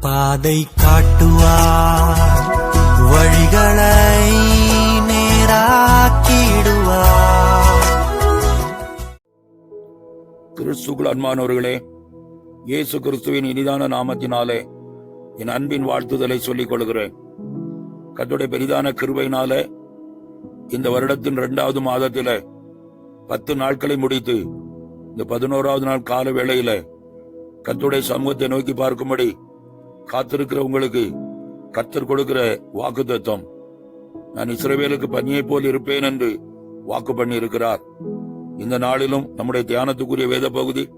பாதை காட்டுவார் வழிகளை நேராக்கிடுவார். கிறிஸ்துக்குள் அன்பானவர்களே இயேசு கிறிஸ்துவின் இனிதான நாமத்தினாலே என் அன்பின் வாழ்த்துதலை சொல்லிக் கொள்கிறேன். கத்துடைய பெரிதான கிருபையினாலே இந்த வருடத்தின் இரண்டாவது மாதத்தில பத்து நாட்களை முடித்து இந்த பதினோராவது நாள் கால வேளையில கத்துடைய சமூகத்தை நோக்கி பார்க்கும்படி காத்திருக்கிற உங்களுக்கு கொடுக்கிற வாக்கு தத்துவம் நான் இஸ்ரவேலுக்கு பனியை போல் இருப்பேன் என்று வாக்கு பண்ணி இருக்கிறார் இந்த நாளிலும் நம்முடைய தியானத்துக்குரிய வேத பகுதி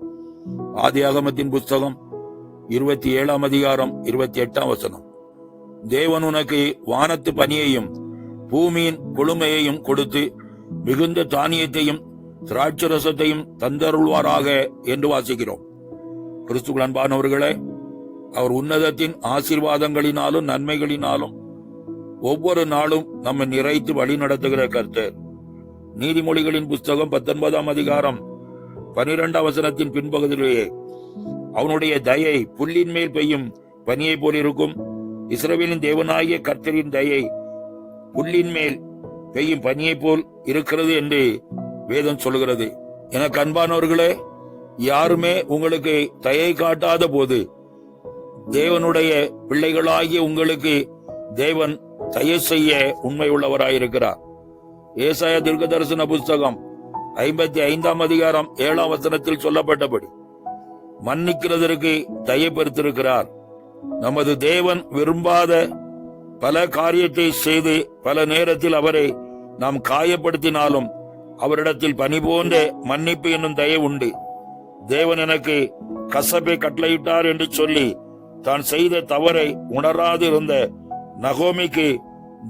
ஆதியாகமத்தின் புஸ்தகம் இருபத்தி ஏழாம் அதிகாரம் இருபத்தி எட்டாம் வசனம். தேவன் உனக்கு வானத்து பனியையும் பூமியின் கொழுமையையும் கொடுத்து மிகுந்த தானியத்தையும் திராட்சரசத்தையும் தந்தருள்வாராக என்று வாசிக்கிறோம். கிறிஸ்துக்குள் அன்பானவர்களே அவர் உன்னதத்தின் ஆசீர்வாதங்களினாலும் நன்மைகளினாலும் ஒவ்வொரு நாளும் நம்மை நிறைத்து வழி நடத்துகிற கர்த்தர். நீதிமொழிகளின் புஸ்தகம் பத்தொன்பதாம் அதிகாரம் பனிரெண்டாம் வசனத்தின் பின்பகுதியிலேயே அவனுடைய தயை புல்லின் மேல் பெய்யும் பனியை போல் இருக்கும் இஸ்ரேலின் தேவனாகிய கர்த்தரின் தயை புல்லின் மேல் பெய்யும் பனியை போல் இருக்கிறது என்று வேதம் சொல்கிறது என கண்பானவர்களே யாருமே உங்களுக்கு தயை காட்டாத போது தேவனுடைய பிள்ளைகளாகிய உங்களுக்கு தேவன் தயவு செய்ய உண்மை உள்ளவராயிருக்கிறார் ஏசாய தீர்க்க தரிசன புஸ்தகம் ஐம்பத்தி ஐந்தாம் அதிகாரம் ஏழாம் வசனத்தில் சொல்லப்பட்டபடி மன்னிக்கிறதற்கு தயப்படுத்திருக்கிறார் நமது தேவன் விரும்பாத பல காரியத்தை செய்து பல நேரத்தில் அவரை நாம் காயப்படுத்தினாலும் அவரிடத்தில் பணி போன்ற மன்னிப்பு என்னும் தயவு உண்டு. தேவன் எனக்கு கசப்பை கட்டளையிட்டார் என்று சொல்லி தான் செய்த தவறை உணராது இருந்த நகோமிக்கு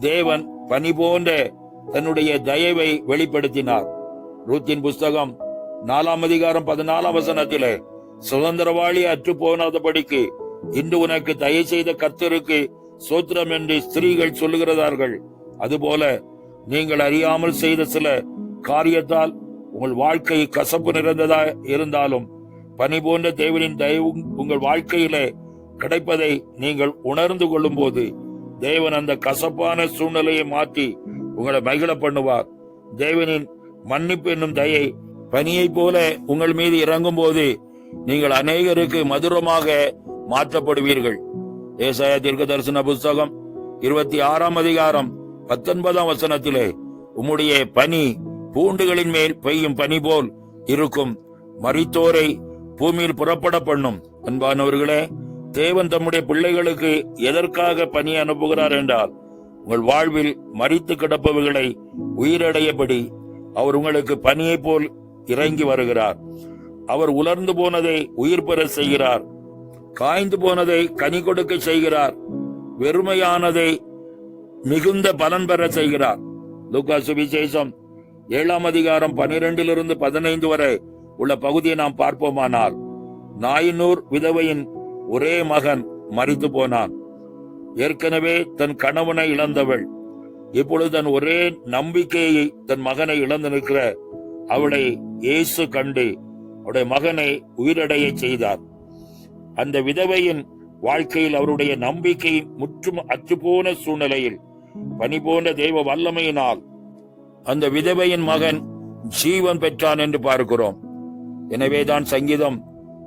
தேவன் பனி போன்ற தன்னுடைய தயவை வெளிப்படுத்தினார். ரூத்தின் புஸ்தகம் நாலாம் அதிகாரம் பதினாலாம் வசனத்திலே சுதந்திரவாளி அற்று போனாதபடிக்கு இன்று உனக்கு தயவு செய்த கர்த்தருக்கு சோத்திரம் என்று ஸ்திரீகள் சொல்லுகிறார்கள் அதுபோல நீங்கள் அறியாமல் செய்த சில காரியத்தால் உங்கள் வாழ்க்கை கசப்பு நிறைந்ததா இருந்தாலும் பனி போன்ற தேவனின் தயவு உங்கள் வாழ்க்கையிலே கிடைப்பதை நீங்கள் உணர்ந்து கொள்ளும் போது தேவன் அந்த கசப்பான சூழ்நிலையை மாற்றி உங்களை மகிழ பண்ணுவார் தேவனின் மன்னிப்பு என்னும் தயை பனியைப் போல உங்கள் மீது இறங்கும் போது நீங்கள் அநேகருக்கு மதுரமாக மாற்றப்படுவீர்கள். ஏசாய தீர்க்க தரிசன புஸ்தகம் இருபத்தி ஆறாம் அதிகாரம் பத்தொன்பதாம் வசனத்திலே உம்முடைய பனி பூண்டுகளின் மேல் பெய்யும் பனி போல் இருக்கும். மறித்தோரை பூமியில் புறப்பட பண்ணும். அன்பானவர்களே தேவன் தம்முடைய பிள்ளைகளுக்கு எதற்காக பணி அனுப்புகிறார் என்றால் உங்கள் வாழ்வில் மறித்து கிடப்பவர்களை உயிரடையபடி அவர் உங்களுக்கு பனியைப் போல் இறங்கி வருகிறார். அவர் உலர்ந்து போனதை உயிர் பெற செய்கிறார். காய்ந்து போனதை கனி கொடுக்க செய்கிறார். வெறுமையானதை மிகுந்த பலன் பெற செய்கிறார். லுக்கா சுவிசேஷம் ஏழாம் அதிகாரம் பனிரெண்டிலிருந்து பதினைந்து வரை உள்ள பகுதியை நாம் பார்ப்போமானால் நாயினூர் விதவையின் ஒரே மகன் மறித்து போனான். ஏற்கனவே தன் கணவனை இழந்தவள். இப்பொழுது தன் ஒரே நம்பிக்கையை தன் மகனை இழந்து நிற்கிற அவளை இயேசு கண்டு அவருடைய மகனை உயிரடைய செய்தார். அந்த விதவையின் வாழ்க்கையில் அவருடைய நம்பிக்கை முற்றும் அற்றுப்போன சூழ்நிலையில் பணி போன்ற தெய்வ வல்லமையினால் அந்த விதவையின் மகன் ஜீவன் பெற்றான் என்று பார்க்கிறோம். எனவேதான் சங்கீதம்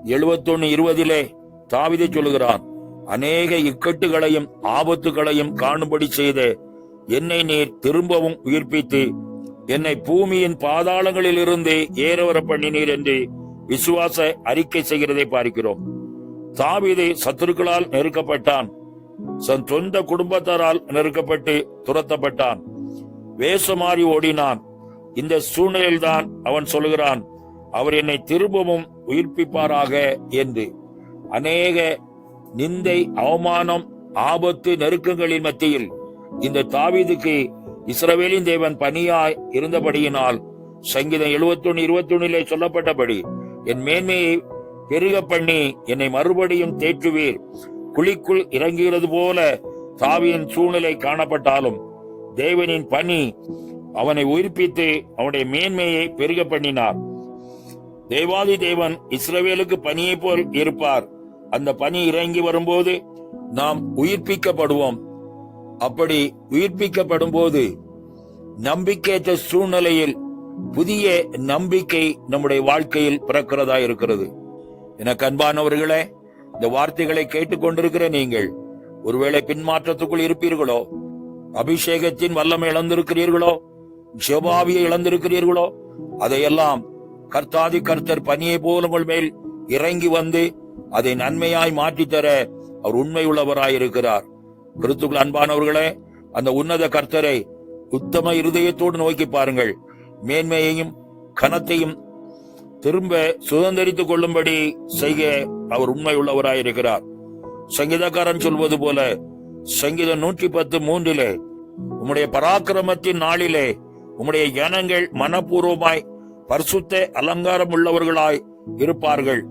எழுபத்தொன்னு இருபதிலே தாவிதை சொல்லுகிறான் அநேக இக்கட்டுகளையும் ஆபத்துகளையும் காணும்படி செய்த என்னை நீர் திரும்பவும் உயிர்ப்பித்து என்னை பூமியின் பாதாளங்களில் இருந்து ஏறவர பண்ணினீர் என்று விசுவாச அறிக்கை செய்கிறதை பார்க்கிறோம். தாவிதை சத்துருக்களால் நெருக்கப்பட்டான் தன் சொந்த குடும்பத்தாரால் நெருக்கப்பட்டு துரத்தப்பட்டான் வேஷமாறி ஓடினான். இந்த சூழ்நிலையில்தான் அவன் சொல்கிறான் அவர் என்னை திரும்பவும் உயிர்ப்பிப்பாராக என்று. அநேக நிந்தை அவமானம் ஆபத்து நெருக்கங்களின் மத்தியில் இந்த தாவீதுக்கு இஸ்ரவேலின் தேவன் பணியாய் இருந்தபடியினால் சங்கீதம் எழுபத்தொன்னு இருபத்தொன்னிலே சொல்லப்பட்டபடி என் மேன்மையை பெருக பண்ணி என்னை மறுபடியும் தேற்றுவீர். குழிக்குள் இறங்குகிறது போல தாவியின் சூழ்நிலை காணப்பட்டாலும் தேவனின் பணி அவனை உயிர்ப்பித்து அவனுடைய மேன்மையை பெருக பண்ணினார். தேவாதி தேவன் இஸ்ரவேலுக்கு பணியை போல் இருப்பார். அந்த பனி இறங்கி வரும்போது நாம் உயிர்ப்பிக்கப்படுவோம். அப்படி உயிர்ப்பிக்கப்படும் போது நம்பிக்கையற்ற சூழ்நிலையில் புதிய நம்பிக்கை நம்முடைய வாழ்க்கையில் பிறக்கிறதா இருக்கிறது. எனக்கு அன்பானவர்களே இந்த வார்த்தைகளை கேட்டுக்கொண்டிருக்கிற நீங்கள் ஒருவேளை பின்மாற்றத்துக்குள் இருப்பீர்களோ? அபிஷேகத்தின் வல்லமை இழந்திருக்கிறீர்களோ? ஜெபாவியை இழந்திருக்கிறீர்களோ? அதையெல்லாம் கர்த்தாதி கர்த்தர் பனியை போல உங்கள் மேல் இறங்கி வந்து அதை நன்மையாய் மாற்றித் தர அவர் உண்மை உள்ளவராய் இருக்கிறார் கிறிஸ்துக்குள் அன்பானவர்களே அந்த உன்னத கர்த்தரை உத்தம இருதயத்தோடு நோக்கி பாருங்கள். மேன்மையையும் கனத்தையும் திரும்ப சுதந்திரித்துக் கொள்ளும்படி செய்ய அவர் உண்மை உள்ளவராய் இருக்கிறார் சங்கீதக்காரன் சொல்வது போல சங்கீதம் நூற்றி பத்து மூன்றிலே உம்முடைய பராக்கிரமத்தின் நாளிலே உம்முடைய ஜனங்கள் மனப்பூர்வமாய் பரிசுத்த அலங்காரம் உள்ளவர்களாய் இருப்பார்கள்.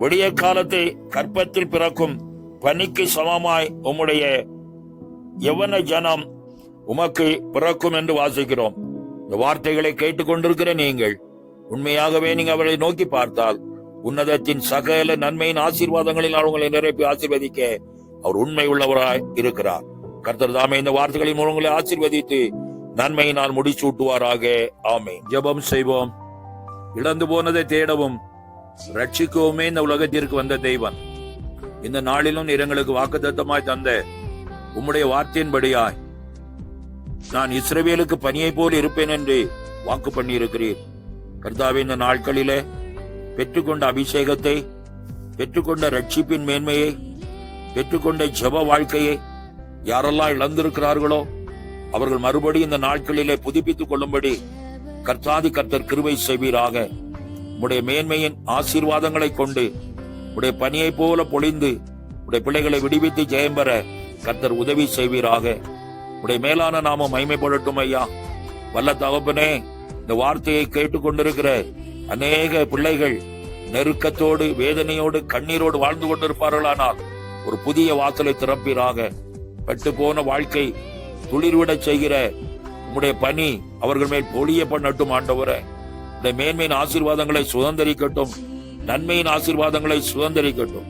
விடிய காலத்து கற்பத்தில் பிறக்கும் பனிக்கு சமமாய் உம்முடைய யவன ஜனம் உமக்கு பிறக்கும் என்று வாசிக்கிறோம். இந்த வார்த்தைகளை கேட்டுக்கொண்டிருக்கிற நீங்கள் உண்மையாகவே நீங்க அவளை நோக்கி பார்த்தால் உன்னதத்தின் சகல நன்மையின் ஆசீர்வாதங்களில் அவங்களை நிரப்பி ஆசீர்வதிக்க அவர் உண்மை உள்ளவராய் இருக்கிறார். கர்த்தர் தாமே இந்த வார்த்தைகளின் மூலம் உங்களை ஆசீர்வதித்து நன்மையினால் முடிச்சூட்டுவாராக ஆமே ஜெபம் செய்வோம். இழந்து போனதை தேடவும் ரட்சிக்கவுமே இந்த உலகத்திற்கு வந்த தெய்வம். இந்த நாளிலும் நீர் எங்களுக்கு வாக்குத்தத்தமாய் தந்த உம்முடைய வார்த்தையின்படியாய் நான் இஸ்ரவேலுக்கு பணியை போல் இருப்பேன் என்று வாக்கு பண்ணியிருக்கிறீர். கர்த்தாவே இந்த நாட்களிலே பெற்றுக்கொண்ட அபிஷேகத்தை பெற்றுக்கொண்ட ரட்சிப்பின் மேன்மையை பெற்றுக்கொண்ட ஜப வாழ்க்கையை யாரெல்லாம் இழந்திருக்கிறார்களோ அவர்கள் மறுபடியும் இந்த நாட்களிலே புதுப்பித்துக் கொள்ளும்படி கர்த்தாதி கர்த்தர் கிருவை செய்வீராக. உடைய மேன்மையின் ஆசீர்வாதங்களை கொண்டு உடைய பணியை போல பொழிந்து உடைய பிள்ளைகளை விடுவித்து ஜெயம் பெற கர்த்தர் உதவி செய்வீராக. உடைய மேலான நாமம் மைமைப்படட்டும் ஐயா. வல்ல தகப்பனே இந்த வார்த்தையை கேட்டுக்கொண்டிருக்கிற அநேக பிள்ளைகள் நெருக்கத்தோடு வேதனையோடு கண்ணீரோடு வாழ்ந்து கொண்டிருப்பார்களானால் ஒரு புதிய வாசலை திறப்பீராக. பட்டு போன வாழ்க்கை துளிர்விடச் செய்கிற உம்முடைய பணி அவர்கள் மேல் பொழிய பண்ணட்டும் ஆண்டவரை. இந்த மேன்மையின் ஆசீர்வாதங்களை சுதந்திரிக்கட்டும். நன்மையின் ஆசீர்வாதங்களை சுதந்திரிக்கட்டும்.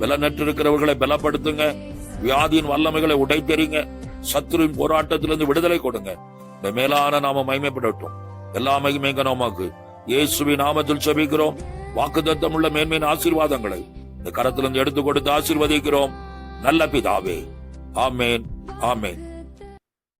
பலனற்றிருக்கிறவர்களை பலப்படுத்துங்க. வியாதியின் வல்லமைகளை உடைத்தெறிங்க. சத்துருவின் போராட்டத்திலிருந்து விடுதலை கொடுங்க. இந்த மேலான நாம மகிமைப்படட்டும். எல்லா மகிமைங்க நாமாக்கு. இயேசுவி நாமத்தில் செபிக்கிறோம். வாக்குத்தத்தம் உள்ள மேன்மையின் ஆசீர்வாதங்களை. இந்த கரத்திலிருந்து எடுத்து கொடுத்து ஆசீர்வதிக்கிறோம். நல்ல பிதாவே. ஆமேன். ஆமேன்.